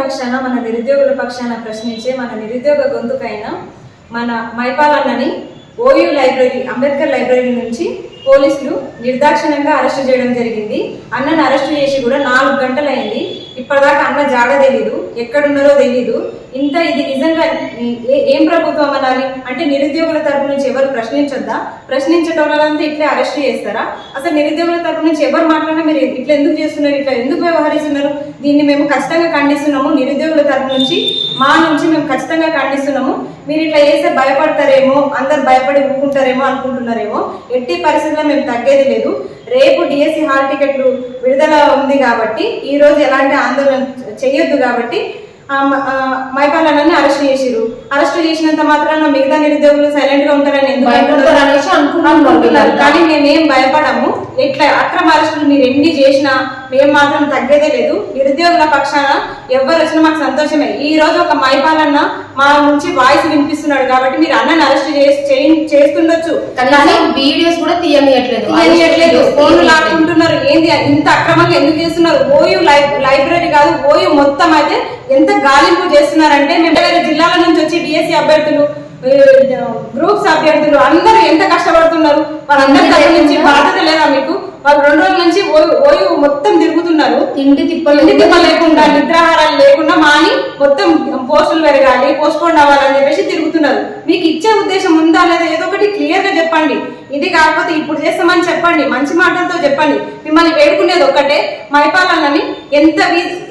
పక్షాన మన నిరుద్యోగుల పక్షాన ప్రశ్నించే మన నిరుద్యోగ గొంతుకైన మన మైపాలన్నని ఓయూ లైబ్రరీ అంబేద్కర్ లైబ్రరీ నుంచి పోలీసులు నిర్దాక్షిణ్యంగా అరెస్ట్ చేయడం జరిగింది. అన్నను అరెస్ట్ చేసి కూడా నాలుగు గంటలైంది. ఇప్పటిదాకా అన్న జాడ తెలీదు ఎక్కడున్నారో తెలీదు. ఇంత ఇది నిజంగా ఏ- ఏం ప్రభుత్వం అనాలి? అంటే నిరుద్యోగుల తరపు నుంచి ఎవరు ప్రశ్నించొద్దా? ప్రశ్నించడం వాళ్ళంతా ఇట్లే అరెస్ట్ చేస్తారా? అసలు నిరుద్యోగుల తరపు నుంచి ఎవరు మాట్లాడినా మీరు ఇట్లా ఎందుకు చేస్తున్నారు? ఇట్లా ఎందుకు వ్యవహరిస్తున్నారు? దీన్ని మేము ఖచ్చితంగా ఖండిస్తున్నాము. నిరుద్యోగుల తరపు నుంచి మా నుంచి మేము ఖచ్చితంగా ఖండిస్తున్నాము. మీరు ఇట్లా చేస్తే భయపడతారేమో అందరు భయపడి ఊరుకుంటారేమో అనుకుంటున్నారేమో ఎట్టి పరిస్థితుల్లో మేము తగ్గేది లేదు. రేపు డిఎస్సి హాల్ టికెట్లు విడుదల ఉంది కాబట్టి ఈ రోజు ఎలాంటి ఆందోళన చేయొద్దు కాబట్టి మైపాలనని అరెస్ట్ చేసిరు అరెస్ట్ చేసినంత మాత్రాన మిగతా నిరుద్యోగులు సైలెంట్గా ఉంటారని అనుకుంటున్నారు. కానీ మేమేం భయపడము. ఇట్లా అక్రమ అరెస్టులు మీరు ఎన్ని చేసినా మేము మాత్రం తగ్గేదే లేదు. నిరుద్యోగుల పక్షాన ఎవరు వచ్చినా మాకు సంతోషమే. ఈ రోజు ఒక మైపాలన్న మా నుంచి వాయిస్ వినిపిస్తున్నాడు కాబట్టి మీరు అన్నని అరెస్ట్ చేసి చేయి- చేస్తుండొచ్చు. వీడియోస్ కూడా తీయనియట్లేదు. తీయట్లేదు ఫోన్లు లాక్కుంటున్నారు. ఏంది? ఇంత అక్రమంగా ఎందుకు చేస్తున్నారు? ఓయూ లై- లైబ్రరీ కాదు ఓయూ మొత్తం అయితే ఎంత గాలింపు చేస్తున్నారంటే మేము వేరే జిల్లాల నుంచి వచ్చి డిఎస్సి అభ్యర్థులు గ్రూప్స్ అభ్యర్థులు అందరూ ఎంత కష్టపడుతున్నారు? వాళ్ళందరి తరపు నుంచి బాధ్యత లేదా మీకు? నుంచి ఓయూ మొత్తం తిరుగుతున్నారు. తిండి తిప్పలు ఇంటి తిప్ప లేకుండా నిద్రాహారాలు లేకుండా మాని మొత్తం పోస్టులు పెరగాలి పోస్ట్ పోన్ అవ్వాలని చెప్పేసి తిరుగుతున్నారు. మీకు ఇచ్చే ఉద్దేశం ఉందా లేదా ఏదో ఒకటి క్లియర్గా చెప్పండి. ఇది కాకపోతే ఇప్పుడు చేస్తామని చెప్పండి మంచి మాటలతో చెప్పండి. మిమ్మల్ని వేడుకునేది ఒక్కటే మైపాలనని ఎంత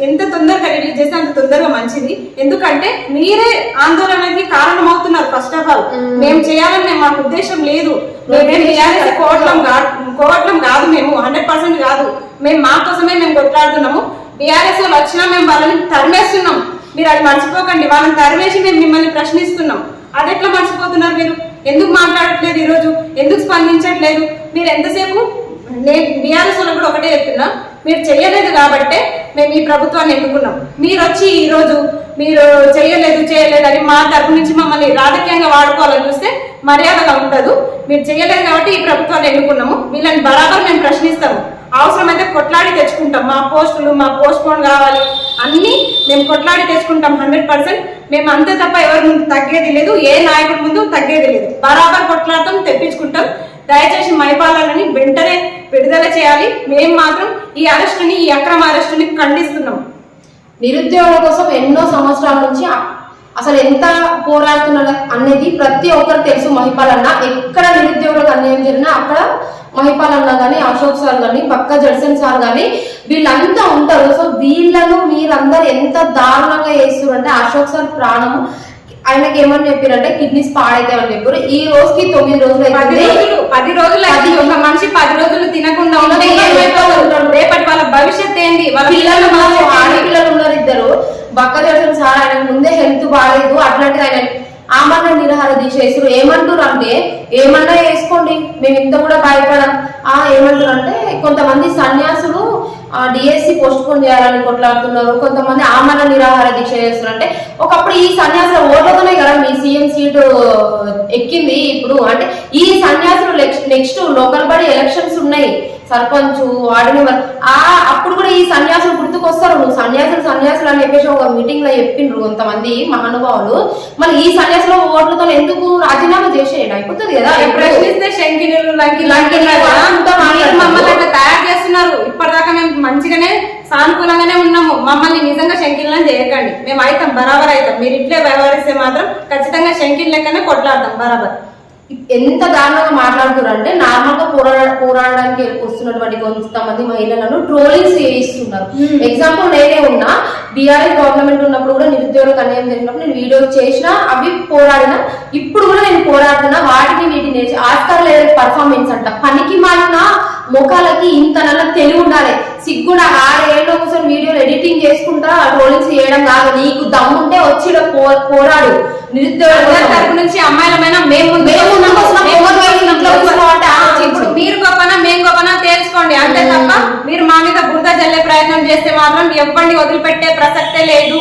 ఎంత తొందరగా రిలీజ్ చేస్తే అంత తొందరగా మంచిది. ఎందుకంటే మీరే ఆందోళనకి కారణం అవుతున్నారు ఫస్ట్ ఆఫ్ ఆల్ మేము చేయాలని మాకు ఉద్దేశం లేదు. మేమేం కోవట్లం కాదు. కోవట్లం కాదు మేము హండ్రెడ్ పర్సెంట్ కాదు. మేము మా కోసమే మేము కొట్లాడుతున్నాము. బీఆర్ఎస్ వాళ్ళు వచ్చినా మేము వాళ్ళని తరిమేస్తున్నాం. మీరు అది మర్చిపోకండి వాళ్ళని తరిమేసి మేము మిమ్మల్ని ప్రశ్నిస్తున్నాం. అది ఎట్లా మర్చిపోతున్నారు మీరు? ఎందుకు మాట్లాడట్లేదు ఈరోజు? ఎందుకు స్పందించట్లేదు? మీరు ఎంతసేపు? నేను బీఆర్ఎస్ వాళ్ళకు కూడా ఒకటే చెప్తున్నా. మీరు చేయలేదు కాబట్టే మేము ఈ ప్రభుత్వాన్ని ఎన్నుకున్నాం. మీరు వచ్చి ఈరోజు మీరు చేయలేదు చేయలేదు అని మా తరపు నుంచి మమ్మల్ని రాజకీయంగా వాడుకోవాలని చూస్తే మర్యాదగా ఉండదు. మీరు చేయలేదు కాబట్టి ఈ ప్రభుత్వాన్ని ఎన్నుకున్నాము. వీళ్ళని బరాబర్ మేము ప్రశ్నిస్తాము. అవసరమైతే కొట్లాడి తెచ్చుకుంటాం. మా పోస్టులు మా పోస్ట్ పోన్ కావాలి. అన్నీ మేము కొట్లాడి తెచ్చుకుంటాం హండ్రెడ్ పర్సెంట్. మేము అంతే తప్ప ఎవరి ముందు తగ్గేది లేదు. ఏ నాయకుడి ముందు తగ్గేది లేదు. బరాబర్ కొట్లాడతాం తెప్పించుకుంటాం. దయచేసి మైపాలని వెంటనే విడుదల చేయాలి. మేము మాత్రం ఈ అరెస్టుని ఈ అక్రమ అరెస్టుని ఖండిస్తున్నాం. నిరుద్యోగుల కోసం ఎన్నో సంవత్సరాల నుంచి అసలు ఎంత పోరాడుతున్నారు అనేది ప్రతి ఒక్కరు తెలుసు. మహిపాలన్న ఎక్కడ నిరుద్యోగులకు అన్యాయం జరిగినా అక్కడ మహిపాల్ అన్న కానీ అశోక్ సార్ కానీ పక్క జడ్సన్ సార్ కానీ వీళ్ళంతా ఉంటారు. సో వీళ్ళను మీరందరూ ఎంత దారుణంగా చేస్తున్నారు అంటే అశోక్ సార్ ప్రాణం ఆయనకి ఏమని చెప్పారంటే కిడ్నీస్ పాడైతాయని చెప్పారు ఈ రోజుకి తొమ్మిది రోజులు పది రోజులు పది రోజులు అయితే ఒక మనిషి పది రోజులు తినకుండా ఉంటే? రేపటి వాళ్ళ భవిష్యత్ ఏంది? వాళ్ళ పిల్లలు? ఆడపిల్లలు ఉన్నారు ఇద్దరు. బక్క చేసిన సార్ ఆయన ముందే హెల్త్ బాగాలేదు అట్లాంటిది ఆయన ఆమరణ నిరాహార దీక్ష చేస్తారు ఏమంటారు అంటే ఏమన్నా వేసుకోండి మేము ఇంత కూడా భయపడం. ఆ ఏమంటారు అంటే కొంతమంది సన్యాసులు డిఎస్సి పోస్ట్ పోన్ చేయాలని కొట్లాడుతున్నారు. కొంతమంది ఆమరణ నిరాహార దీక్ష చేస్తున్నారు. అంటే ఒకప్పుడు ఈ సన్యాసుల ఓట్లతోనే కదా మీ సీఎం సీటు ఎక్కింది. ఇప్పుడు అంటే ఈ సన్యాసులు నెక్స్ట్ లోకల్ బాడీ ఎలక్షన్స్ ఉన్నాయి. Sarpanch ward member. ఆ అప్పుడు కూడా ఈ సన్యాసులు గుర్తుకొస్తారు. నువ్వు సన్యాసులు సన్యాసులు అని చెప్పేసి ఒక మీటింగ్లో చెప్పిండ్రు కొంతమంది మహానుభావులు. మళ్ళీ ఈ సన్యాసుల ఓట్లతో ఎందుకు రాజీనామా చేసేయండి అయిపోతుంది కదా? ప్రశ్నిస్తే శంకినులు. మమ్మల్ని అట్లా తయారు చేస్తున్నారు. ఇప్పటిదాకా మేము మంచిగానే సానుకూలంగానే ఉన్నాము. మమ్మల్ని నిజంగా శంకిలను చేయకండి. మేము అవుతాం బరాబర్ అవుతాం. మీరు ఇట్లే వ్యవహరిస్తే మాత్రం ఖచ్చితంగా శంకిల్ లెక్కనే కొట్లాడతాం బరాబర్. ఎంత దారుణంగా మాట్లాడుతున్నారు అంటే నార్మల్గా పోరాడ పోరాడడానికి వస్తున్నటువంటి కొంతమంది మహిళలను ట్రోలింగ్స్ చేయిస్తున్నారు. ఎగ్జాంపుల్ నేనే ఉన్నా బీఆర్ఎస్ గవర్నమెంట్ ఉన్నప్పుడు కూడా నిరుద్యోగులకు అన్యాయం జరిగినప్పుడు నేను వీడియోస్ చేసిన అవి పోరాడిన ఇప్పుడు కూడా నేను పోరాడుతున్నా వాటిని వీటిని నేర్చి ఆస్కార్ లెవెల్ పర్ఫార్మెన్స్ అంట. పనికి మాలిన ముఖాలకి ఇంత నల్ల తెలివి ఉండాలి. సిగ్గుడా ఆరేళ్ళు కూర్చొని వీడియోలు ఎడిటింగ్ చేసుకుంటా ట్రోలింగ్స్ చేయడం కాదు. నీకు దమ్ముంటే వచ్చి పోరాడు. నిరుద్యోగుల. తరపు నుంచి అమ్మాయిలమైనా మేము. ఇప్పుడు మీరు గొప్పనా మేము గొప్పనా తేల్చుకోండి. అంతే తప్ప మీరు మా మీద బురద జల్లే ప్రయత్నం చేస్తే మాత్రం ఎవరిని వదిలిపెట్టే ప్రసక్తే లేదు.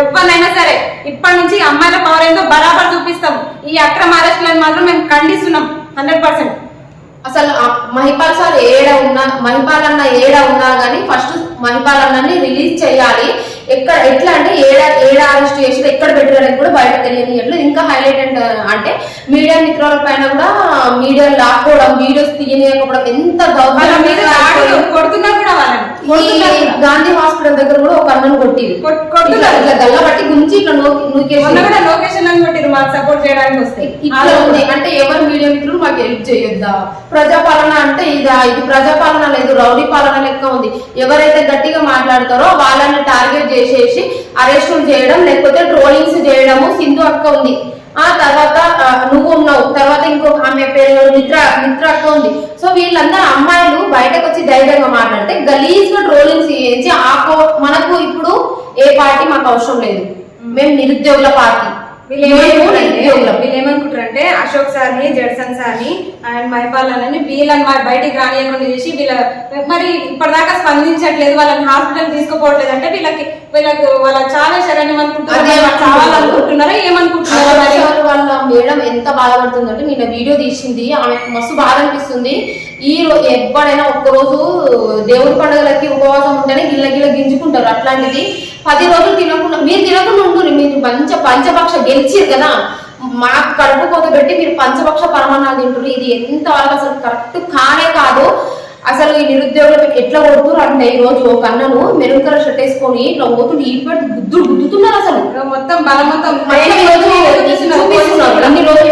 ఎవరినైనా సరే ఇప్పటి నుంచి అమ్మాయిల పవర్ ఏందో బరాబర్ చూపిస్తాం. ఈ అక్రమ అరెస్టులను మాత్రం మేము ఖండిస్తున్నాం. Hundred percent. అసలు మహిపాల్ సార్ ఏడ ఉన్నా మహిపాల్ అన్న ఏడ ఉన్నా గానీ ఫస్ట్ మహిపాల్ అన్నని రిలీజ్ చేయాలి. ఎక్కడ ఎట్లా అంటే ఏడ ఏడ అరెస్ట్ చేసి ఎక్కడ పెట్టారనేది కూడా బయట తెలియనియట్లేదు ఇంకా హైలైట్ అంటే మీడియా మిత్రుల పైన కూడా మీడియా లాక్కోవడం వీడియోస్ తీయనియకపోవడం ఎంత కొడుతున్నా కూడా. గాంధీ హాస్పిటల్ దగ్గర కూడా ఒక అన్నను కొట్టిరు కొట్- కొడుతున్నారు ఇట్లా గల్ల బట్టి గుంచి ఇట్లా లొకేషన్ అని కొట్టిరు మాకు సపోర్ట్ చేయడానికి వస్తే. ఇట్లా ఉంది. అంటే ఎవరు మీడియా మిత్రులు మాకు హెల్ప్ చేయొద్దా? ప్రజాపాలన అంటే ఇదా? ఇది ప్రజాపాలన లేదు రౌడీ పాలన లెక్క ఉంది. ఎవరైతే గట్టిగా మాట్లాడతారో వాళ్ళని టార్గెట్ చేసేసి అరెస్టులు చేయడం లేకపోతే ట్రోలింగ్స్ చేయడము సింధు అక్క ఉంది. ఆ తర్వాత నువ్వు ఉన్నావు. తర్వాత ఇంకో ఆమె పేరు మిత్ర మిత్ర అక్క ఉంది. సో వీళ్ళందరూ అమ్మాయిలు బయటకు వచ్చి ధైర్యంగా మాట్లాడితే గలీజ్గా ట్రోలింగ్స్ చేసి ఆ మనకు ఇప్పుడు ఏ పార్టీ మాకు అవసరం లేదు. మేము నిరుద్యోగుల పార్టీ. వీళ్ళు ఏమనుకుంటారంటే ఏమనుకుంటారంటే అశోక్ సార్ని జడ్సన్ సార్ని అండ్ మైపాలని వీళ్ళని మరి బయటికి రానియకుండా చేసి వీళ్ళ మరి ఇప్పటిదాకా స్పందించట్లేదు వాళ్ళని హాస్పిటల్ తీసుకుపోవట్లేదు అంటే వీళ్ళకి వీళ్ళకి వాళ్ళ చాలా శరణ్యం అనుకుంటున్నారు ఏమనుకుంటున్నారా మరి? వాళ్ళ మేడం ఎంత బాధపడుతుందంటే నిన్న వీడియో తీసింది ఆమె మస్తు బాధ అనిపిస్తుంది ఈ రోజు ఎప్పుడైనా ఒక్కరోజు దేవుడి పండుగలకి ఉపవాసం ఉంటేనే గిల్ల గిల్ల గింజుకుంటారు అట్లాంటిది. పది రోజులు తినకుండా మీరు తినకుండా ఉంటుంది మీరు పంచ పంచపక్ష గెలిచిరు కదా. మాకు కడుపు కోత పెట్టి మీరు పంచపక్ష పరమాణాలు తింటారు ఇది ఎంత వాళ్ళకి అసలు కరెక్ట్ కానే కాదు. అసలు ఈ నిరుద్యోగులు ఎట్లా కొడుతున్నారు అంటే ఈ రోజు ఒక అన్నను మెరూన్ కలర్ షర్ట్ వేసుకొని ఇట్లా పోతుంటే ఈ పెట్టి గుద్దులు గుద్దుతున్నారు అసలు. మొత్తం బలం మొత్తం. అన్ని రోజులు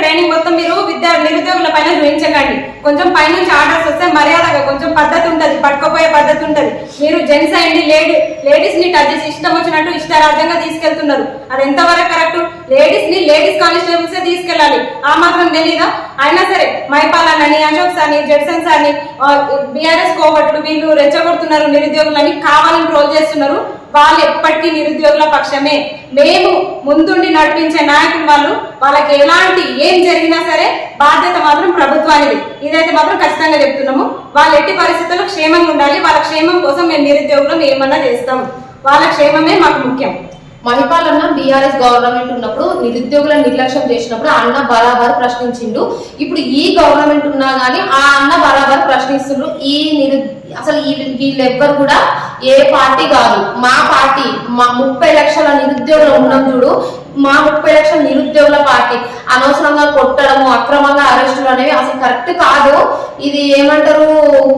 ట్రైనింగ్ మొత్తం మీరు విద్యా నిరుద్యోగుల పైన చూపించకండి. కొంచెం పైనుంచి ఆర్డర్స్ వస్తే మర్యాదగా కొంచెం పద్ధతి ఉంటుంది పట్టుకోపోయే పద్ధతి ఉంటుంది. మీరు జెంట్స్ అయ్యండి లేడీ లేడీస్ని టచ్ చేసి ఇష్టం వచ్చినట్టు ఇష్టరాజ్యంగా తీసుకెళ్తున్నారు. అది ఎంతవరకు కరెక్ట్? లేడీస్ని లేడీస్ కానిస్టేబుల్స్ తీసుకెళ్ళాలి. ఆ మాత్రం తెలీదా? అయినా సరే మైపాలన్ అని అశోక్ సార్ని జడ్సన్ అని బిఆర్ఎస్ కోవట్లు వీళ్ళు రెచ్చగొడుతున్నారు నిరుద్యోగులని కావాలని ట్రోల్ చేస్తున్నారు. వాళ్ళు ఎప్పటికీ నిరుద్యోగుల పక్షమే. మేము ముందుండి నడిపించే నాయకులు వాళ్ళు వాళ్ళకి ఎలాంటి ఏం జరిగినా సరే బాధ్యత మాత్రం ప్రభుత్వానికి ఇదైతే మాత్రం ఖచ్చితంగా చెప్తున్నాము. వాళ్ళు ఎట్టి పరిస్థితుల్లో క్షేమంగా ఉండాలి. వాళ్ళ క్షేమం కోసం మేము నిరుద్యోగులు ఏమన్నా చేస్తాం. వాళ్ళ క్షేమమే మాకు ముఖ్యం. మహిపాల్ అన్న బీఆర్ఎస్ గవర్నమెంట్ ఉన్నప్పుడు నిరుద్యోగులను నిర్లక్ష్యం చేసినప్పుడు అన్న బరాబర్ ప్రశ్నించిండు. ఇప్పుడు ఈ గవర్నమెంట్ ఉన్నా గానీ ఆ అన్న బరాబర్ ప్రశ్నిస్తుండ్రు. ఈ నిరు అసలు ఈ వీళ్ళెవ్వరు కూడా ఏ పార్టీ కాదు. మా పార్టీ మా ముప్పై లక్షల నిరుద్యోగులు ఉన్నాం చూడు. మా ముప్పై లక్షల నిరుద్యోగుల పార్టీ. అనవసరంగా కొట్టడము అక్రమంగా అరెస్టులు అనేవి అసలు కరెక్ట్ కాదు. ఇది ఏమంటారు?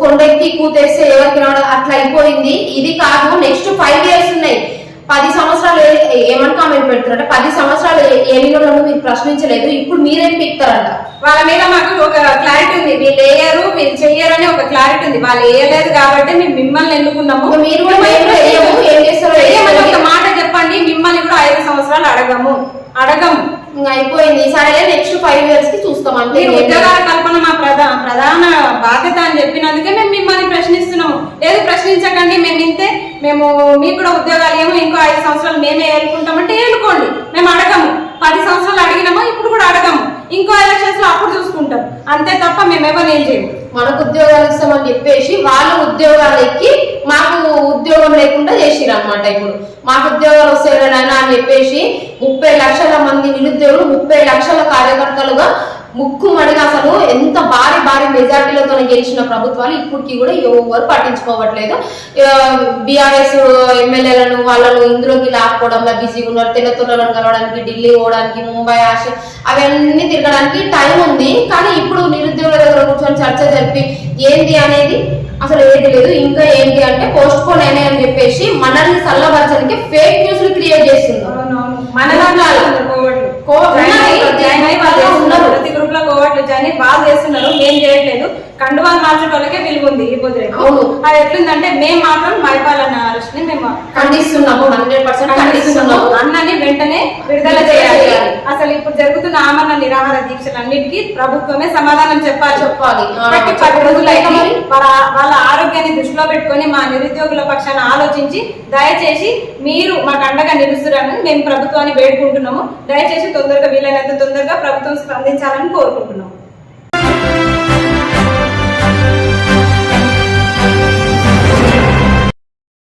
కొండెక్కి కూతేస్తే ఎవరికి రావడం అట్లా అయిపోయింది. ఇది కాదు. నెక్స్ట్ ఫైవ్ ఇయర్స్ ఉన్నాయి. పది సంవత్సరాలు ఏమని కామెంట్ పెడుతున్నారంటే పది సంవత్సరాలు ఏలినోళ్ళను మీరు ప్రశ్నించలేదు ఇప్పుడు మీరేం పీక్తారంట వాళ్ళ మీద మాకు ఒక క్లారిటీ ఉంది. వీళ్ళు వేయరు వీళ్ళు చెయ్యరు అని ఒక క్లారిటీ ఉంది. వాళ్ళు వేయలేదు కాబట్టి మేము మిమ్మల్ని ఎన్నుకున్నాము. మీరు కూడా ఏం చేస్తారో మాట చెప్పండి. మిమ్మల్ని కూడా ఐదు సంవత్సరాలు అడగము. అడగము ఇంకా అయిపోయింది. సరే నెక్స్ట్ ఫైవ్ ఇయర్స్కి చూస్తాం అంటే ఉద్యోగాల కల్పన మా ప్రధాన ప్రధాన బాధ్యత అని చెప్పినందుకే మేము మిమ్మల్ని ప్రశ్నిస్తున్నాము. లేదు ప్రశ్నించకండి. మేము ఇంతే మేము మీకు కూడా ఉద్యోగాలు ఏమో ఇంకో ఐదు సంవత్సరాలు మేమే ఏలుకుంటామంటే ఏలుకోండి. మేము అడగము. పది సంవత్సరాలు అడిగినామో ఇప్పుడు కూడా అడగము. ఇంకో ఎలక్షన్స్లో అప్పుడు చూసుకుంటాం. అంతే తప్ప మేము ఏం చేయము. మనకు ఉద్యోగాలు ఇస్తామని చెప్పేసి వాళ్ళు ఉద్యోగాలు ఎక్కి మాకు ఉద్యోగం లేకుండా చేసిరు అనమాట ఇప్పుడు. మాకు ఉద్యోగాలు వస్తాయి అని చెప్పేసి ముప్పై లక్షల మంది నిరుద్యోగులు ముప్పై లక్షల కార్యకర్తలుగా ముక్కు మడిగా అసలు ఎంత భారీ భారీ మెజార్టీలతో గెలిచిన ప్రభుత్వాలు ఇప్పటికి కూడా ఎవరు పట్టించుకోవట్లేదు. బీఆర్ఎస్ ఎమ్మెల్యేలను వాళ్ళను ఇందులోకి లాక్కోవడంలో బిజీగా ఉన్నారు. తెల్లతొరలను కలవడానికి ఢిల్లీ పోవడానికి ముంబై ఆశ అవన్నీ తిరగడానికి టైం ఉంది. కానీ ఇప్పుడు నిరుద్యోగుల దగ్గర కూర్చొని చర్చ జరిపి ఏంటి అనేది అసలు ఏది లేదు. ఇంకా ఏంటి అంటే పోస్ట్ పోన్ అయినాయి అని చెప్పేసి మనల్ని చల్లబరచడానికి ఫేక్ న్యూస్లు క్రియేట్ చేస్తున్నారు. మన ప్రతి చేస్తున్నారు. ఉన్నారు. ప్రతి గ్రూప్లో కోవట్లు జాయిన్ అయ్యి బాగా చేస్తున్నారు మేం చేయట్లేదు కండువాలు మార్చడం వాళ్ళకే విలువ ఉంది ఈ పొద్దు రేపు. అవును. అది ఎట్లుందంటే మేము మాత్రం మైపాలన్న అరెస్ట్ని మేము ఖండిస్తున్నాము హండ్రెడ్ పర్సెంట్ ఖండిస్తున్నాము అన్నని వెంటనే విడుదల చేయాలి. అసలు ఇప్పుడు జరుగుతున్న ఆమరణ నిరాహార దీక్షలన్నిటికీ ప్రభుత్వమే సమాధానం చెప్పాలి చెప్పాలి. పది? వాళ్ళ వాళ్ళ ఆరోగ్యాన్ని దృష్టిలో పెట్టుకొని మా నిరుద్యోగుల పక్షాన ఆలోచించి దయచేసి మీరు మాకు అండగా నిలుస్తురని మేము ప్రభుత్వాన్ని వేడుకుంటున్నాము. దయచేసి తొందరగా వీలైనంత తొందరగా ప్రభుత్వం స్పందించాలని కోరుకుంటున్నాము.